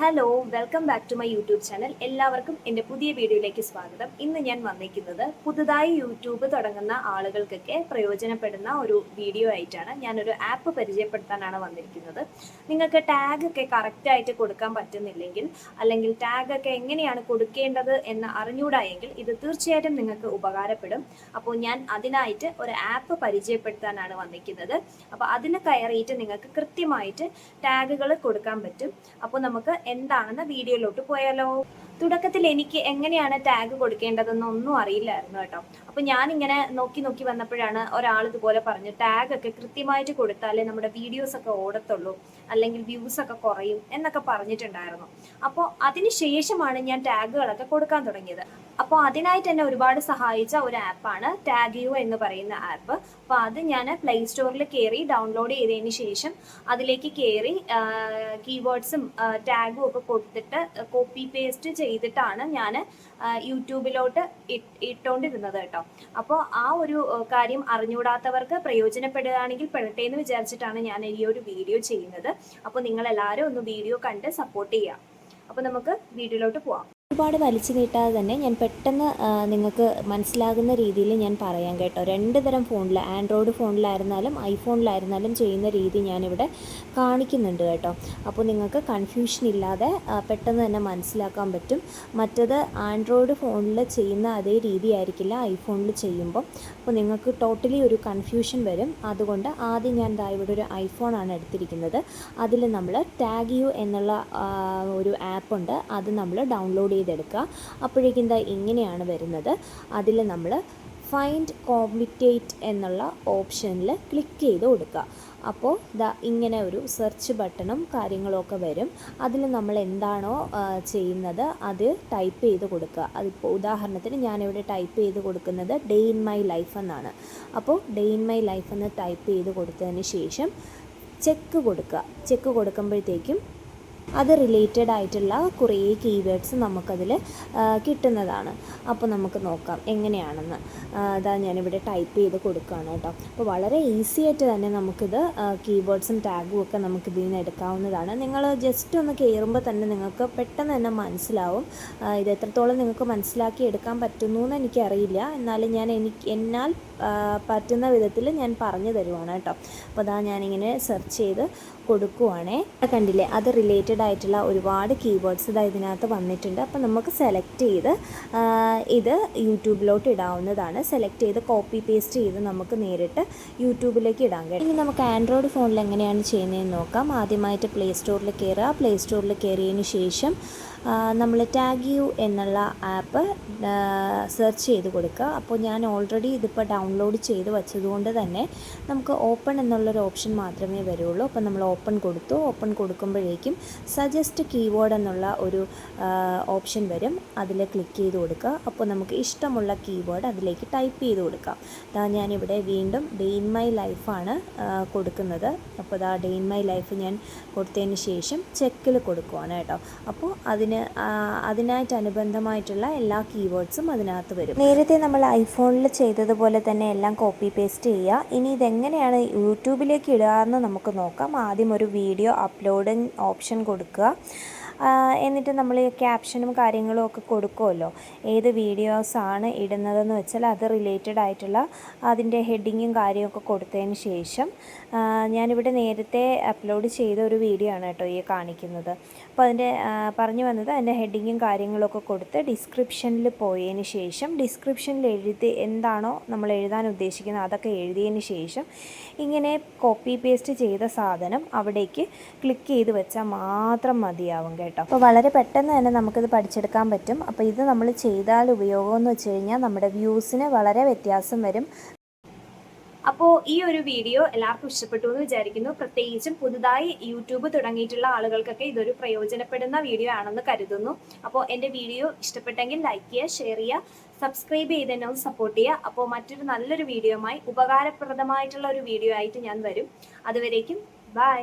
Hello welcome back to my YouTube channel എല്ലാവർക്കും എന്റെ പുതിയ വീഡിയോയിലേക്ക് സ്വാഗതം. ഇന്ന് ഞാൻ വന്നിരിക്കുന്നത് പുതുതായി യൂട്യൂബ് തുടങ്ങുന്ന ആളുകൾക്കൊക്കെ പ്രയോജനപ്പെടുന്ന ഒരു വീഡിയോ ആയിട്ടാണ്. ഞാനൊരു ആപ്പ് പരിചയപ്പെടുത്താനാണ് വന്നിരിക്കുന്നത്. നിങ്ങൾക്ക് ടാഗ് ഒക്കെ കറക്റ്റായിട്ട് കൊടുക്കാൻ പറ്റുന്നില്ലെങ്കിൽ അല്ലെങ്കിൽ ടാഗ് ഒക്കെ എങ്ങനെയാണ് കൊടുക്കേണ്ടത് എന്ന് അറിഞ്ഞൂടായെങ്കിൽ ഇത് തീർച്ചയായിട്ടും നിങ്ങൾക്ക് ഉപകാരപ്പെടും. അപ്പോൾ ഞാൻ അതിനായിട്ട് ഒരു ആപ്പ് പരിചയപ്പെടുത്താനാണ് വന്നിരിക്കുന്നത്. അപ്പോൾ അതിൽ കയറിയിട്ട് നിങ്ങൾക്ക് കൃത്യമായിട്ട് ടാഗുകൾ കൊടുക്കാൻ പറ്റും. അപ്പോൾ നമുക്ക് എന്താണെന്ന് വീഡിയോയിലോട്ട് പോയാലോ? തുടക്കത്തിൽ എനിക്ക് എങ്ങനെയാണ് ടാഗ് കൊടുക്കേണ്ടതെന്ന് ഒന്നും അറിയില്ലായിരുന്നു കേട്ടോ. അപ്പൊ ഞാൻ ഇങ്ങനെ നോക്കി നോക്കി വന്നപ്പോഴാണ് ഒരാൾ ഇതുപോലെ പറഞ്ഞു ടാഗ് ഒക്കെ കൃത്യമായിട്ട് കൊടുത്താലേ നമ്മുടെ വീഡിയോസ് ഒക്കെ ഓടത്തുള്ളൂ അല്ലെങ്കിൽ വ്യൂസ് ഒക്കെ കുറയും എന്നൊക്കെ പറഞ്ഞിട്ടുണ്ടായിരുന്നു. അപ്പോൾ അതിനുശേഷമാണ് ഞാൻ ടാഗുകളൊക്കെ കൊടുക്കാൻ തുടങ്ങിയത്. അപ്പോൾ അതിനായിട്ട് എന്നെ ഒരുപാട് സഹായിച്ച ഒരു ആപ്പാണ് ടാഗ് യു എന്ന് പറയുന്ന ആപ്പ്. അപ്പോൾ അത് ഞാൻ പ്ലേ സ്റ്റോറിൽ കയറി ഡൗൺലോഡ് ചെയ്തതിന് ശേഷം അതിലേക്ക് കയറി കീവേഡ്സും ടാഗും ഒക്കെ കൊടുത്തിട്ട് കോപ്പി പേസ്റ്റ് ചെയ്തിട്ടാണ് ഞാൻ യൂട്യൂബിലോട്ട് ഇട്ടുകൊണ്ടിരുന്നത് കേട്ടോ. അപ്പോൾ ആ ഒരു കാര്യം അറിഞ്ഞുകൂടാത്തവർക്ക് പ്രയോജനപ്പെടുകയാണെങ്കിൽ പെടട്ടെ എന്ന് വിചാരിച്ചിട്ടാണ് ഞാൻ ഈ ഒരു വീഡിയോ ചെയ്യുന്നത്. അപ്പോൾ നിങ്ങൾ എല്ലാവരും ഒന്ന് വീഡിയോ കണ്ട് സപ്പോർട്ട് ചെയ്യുക അപ്പോൾ നമുക്ക് വീഡിയോയിലോട്ട് പോവാം. ഒരുപാട് വലിച്ചു നീട്ടാതെ തന്നെ ഞാൻ പെട്ടെന്ന് നിങ്ങൾക്ക് മനസ്സിലാകുന്ന രീതിയിൽ ഞാൻ പറയാം കേട്ടോ. രണ്ട് തരം ഫോണിൽ ആൻഡ്രോയിഡ് ഫോണിലായിരുന്നാലും ഐഫോണിലായിരുന്നാലും ചെയ്യുന്ന രീതി ഞാനിവിടെ കാണിക്കുന്നുണ്ട് കേട്ടോ. അപ്പോൾ നിങ്ങൾക്ക് കൺഫ്യൂഷൻ ഇല്ലാതെ പെട്ടെന്ന് തന്നെ മനസ്സിലാക്കാൻ പറ്റും. മറ്റത് ആൻഡ്രോയിഡ് ഫോണിൽ ചെയ്യുന്ന അതേ രീതി ആയിരിക്കില്ല ഐഫോണിൽ ചെയ്യുമ്പോൾ അപ്പോൾ നിങ്ങൾക്ക് ടോട്ടലി ഒരു കൺഫ്യൂഷൻ വരും. അതുകൊണ്ട് ആദ്യം ഞാൻ ദാ ഇവിടെ ഒരു ഐഫോണാണ് എടുത്തിരിക്കുന്നത്. അതിൽ നമ്മൾ ടാഗ് യു എന്നുള്ള ഒരു ആപ്പുണ്ട് അത് നമ്മൾ ഡൗൺലോഡ് ചെയ്തെടുക്കുക. അപ്പോഴേക്കും എന്താ ഇങ്ങനെയാണ് വരുന്നത്. അതിൽ നമ്മൾ ഫൈൻഡ് കോമ്പിറ്റേറ്റ് എന്നുള്ള ഓപ്ഷനിൽ ക്ലിക്ക് ചെയ്ത് കൊടുക്കുക. അപ്പോൾ ദാ ഇങ്ങനെ ഒരു സെർച്ച് ബട്ടണും കാര്യങ്ങളൊക്കെ വരും. അതിൽ നമ്മൾ എന്താണോ ചെയ്യുന്നത് അത് ടൈപ്പ് ചെയ്ത് കൊടുക്കുക. അതിപ്പോൾ ഉദാഹരണത്തിന് ഞാനിവിടെ ടൈപ്പ് ചെയ്ത് കൊടുക്കുന്നത് ഡേ ഇൻ മൈ ലൈഫ് എന്നാണ്. അപ്പോൾ ഡേ ഇൻ മൈ ലൈഫ് എന്ന് ടൈപ്പ് ചെയ്ത് കൊടുത്തതിന് ശേഷം ചെക്ക് കൊടുക്കുക. ചെക്ക് കൊടുക്കുമ്പോഴത്തേക്കും അത് റിലേറ്റഡ് ആയിട്ടുള്ള കുറേ കീവേഡ്സ് നമുക്കതിൽ കിട്ടുന്നതാണ്. അപ്പോൾ നമുക്ക് നോക്കാം എങ്ങനെയാണെന്ന്. അതാ ഞാനിവിടെ ടൈപ്പ് ചെയ്ത് കൊടുക്കുകയാണ് കേട്ടോ. അപ്പോൾ വളരെ ഈസി ആയിട്ട് തന്നെ നമുക്കിത് കീവേഡ്സും ടാഗും ഒക്കെ നമുക്ക് ഇതിൽ നിന്ന് എടുക്കാവുന്നതാണ്. നിങ്ങൾ ജസ്റ്റ് ഒന്ന് കയറുമ്പോൾ തന്നെ നിങ്ങൾക്ക് പെട്ടെന്ന് തന്നെ മനസ്സിലാവും. ഇത് എത്രത്തോളം നിങ്ങൾക്ക് മനസ്സിലാക്കി എടുക്കാൻ പറ്റുന്നു എന്ന് എനിക്കറിയില്ല. എന്നാലും ഞാൻ എനിക്ക് എന്നാൽ പറ്റുന്ന വിധത്തിൽ ഞാൻ പറഞ്ഞു തരുവാണ് കേട്ടോ. അപ്പോൾ അതാ ഞാനിങ്ങനെ സെർച്ച് ചെയ്ത് കൊടുക്കുവാണേ. കണ്ടില്ലേ? അത് റിലേറ്റഡ് ആയിട്ടുള്ള ഒരുപാട് കീവേഡ്സ് ഇതാ ഇതിനകത്ത് വന്നിട്ടുണ്ട്. അപ്പോൾ നമുക്ക് സെലക്ട് ചെയ്ത് ഇത് യൂട്യൂബിലോട്ട് ഇടാവുന്നതാണ്. സെലക്ട് ചെയ്ത് കോപ്പി പേസ്റ്റ് ചെയ്ത് നമുക്ക് നേരിട്ട് യൂട്യൂബിലേക്ക് ഇടാൻ കഴിയും. ഇനി നമുക്ക് ആൻഡ്രോയിഡ് ഫോണിൽ എങ്ങനെയാണ് ചെയ്യുന്നതെന്ന് നോക്കാം. ആദ്യമായിട്ട് പ്ലേ സ്റ്റോറിൽ കയറുക പ്ലേ സ്റ്റോറിൽ കയറിയതിന് ശേഷം നമ്മൾ ടാഗ് യു എന്നുള്ള ആപ്പ് സെർച്ച് ചെയ്ത് കൊടുക്കുക. അപ്പോൾ ഞാൻ ഓൾറെഡി ഇതിപ്പോൾ ഡൗൺലോഡ് ചെയ്ത് വെച്ചതുകൊണ്ട് തന്നെ നമുക്ക് ഓപ്പൺ എന്നുള്ളൊരു ഓപ്ഷൻ മാത്രമേ വരുള്ളൂ. അപ്പോൾ നമ്മൾ ഓപ്പൺ കൊടുത്തു. ഓപ്പൺ കൊടുക്കുമ്പോഴേക്കും സജസ്റ്റ് കീവേഡ് എന്നുള്ള ഒരു ഓപ്ഷൻ വരും. അതിൽ ക്ലിക്ക് ചെയ്ത് കൊടുക്കുക. അപ്പോൾ നമുക്ക് ഇഷ്ടമുള്ള കീവേഡ് അതിലേക്ക് ടൈപ്പ് ചെയ്ത് കൊടുക്കാം. അതാ ഞാനിവിടെ വീണ്ടും ഡേ ഇൻ മൈ ലൈഫാണ് കൊടുക്കുന്നത്. അപ്പോൾ ദാ ഡേ ഇൻ മൈ ലൈഫ് ഞാൻ കൊടുത്തതിന് ശേഷം ചെക്കിൽ കൊടുക്കുവാണ് കേട്ടോ. അപ്പോൾ അതിന് അതിനായിട്ട് അനുബന്ധമായിട്ടുള്ള എല്ലാ കീവേഡ്സും അതിനകത്ത് വരും. നേരത്തെ നമ്മൾ ഐഫോണിൽ ചെയ്തതുപോലെ തന്നെ എല്ലാം കോപ്പി പേസ്റ്റ് ചെയ്യുക. ഇനി ഇതെങ്ങനെയാണ് യൂട്യൂബിലേക്ക് ഇടുക എന്ന് നമുക്ക് നോക്കാം. ആദ്യം ഒരു വീഡിയോ അപ്ലോഡിങ് ഓപ്ഷൻ കൊടുക്കുക. എന്നിട്ട് നമ്മൾ ക്യാപ്ഷനും കാര്യങ്ങളും ഒക്കെ കൊടുക്കുമല്ലോ. ഏത് വീഡിയോസാണ് ഇടുന്നതെന്ന് വെച്ചാൽ അത് റിലേറ്റഡ് ആയിട്ടുള്ള അതിന്റെ ഹെഡിങ്ങും കാര്യമൊക്കെ കൊടുത്തതിന് ശേഷം ഞാനിവിടെ നേരത്തെ അപ്ലോഡ് ചെയ്ത ഒരു വീഡിയോ ആണ് കേട്ടോ ഈ കാണിക്കുന്നത്. അപ്പോൾ അതിന്റെ പറഞ്ഞു വന്നത് അതിന്റെ ഹെഡിങ്ങും കാര്യങ്ങളൊക്കെ കൊടുത്ത് ഡിസ്ക്രിപ്ഷനിൽ പോയതിന് ശേഷം ഡിസ്ക്രിപ്ഷനിൽ എഴുതി എന്താണോ നമ്മൾ എഴുതാൻ ഉദ്ദേശിക്കുന്നത് അതൊക്കെ എഴുതിയതിന് ശേഷം ഇങ്ങനെ കോപ്പി പേസ്റ്റ് ചെയ്ത സാധനം അവിടേക്ക് ക്ലിക്ക് ചെയ്ത് വെച്ചാൽ മാത്രം മതിയാവും കേട്ടോ. അപ്പോൾ വളരെ പെട്ടെന്ന് തന്നെ നമുക്കിത് പഠിച്ചെടുക്കാൻ പറ്റും. അപ്പോൾ ഇത് നമ്മൾ ചെയ്താൽ ഉപയോഗം എന്ന് വെച്ച് കഴിഞ്ഞാൽ നമ്മുടെ വ്യൂസിന് വളരെ വ്യത്യാസം വരും. അപ്പോൾ ഈ ഒരു വീഡിയോ എല്ലാവർക്കും ഇഷ്ടപ്പെട്ടു എന്ന് വിചാരിക്കുന്നു. പ്രത്യേകിച്ചും പുതുതായി യൂട്യൂബ് തുടങ്ങിയിട്ടുള്ള ആളുകൾക്കൊക്കെ ഇതൊരു പ്രയോജനപ്പെടുന്ന വീഡിയോ ആണെന്ന് കരുതുന്നു. അപ്പോൾ എന്റെ വീഡിയോ ഇഷ്ടപ്പെട്ടെങ്കിൽ ലൈക്ക് ചെയ്യുക ഷെയർ ചെയ്യുക സബ്സ്ക്രൈബ് ചെയ്ത് എന്നെ ഒന്ന് സപ്പോർട്ട് ചെയ്യുക. അപ്പോൾ മറ്റൊരു നല്ലൊരു വീഡിയോയുമായി ഉപകാരപ്രദമായിട്ടുള്ള ഒരു വീഡിയോ ആയിട്ട് ഞാൻ വരും. അതുവരേക്കും ബൈ.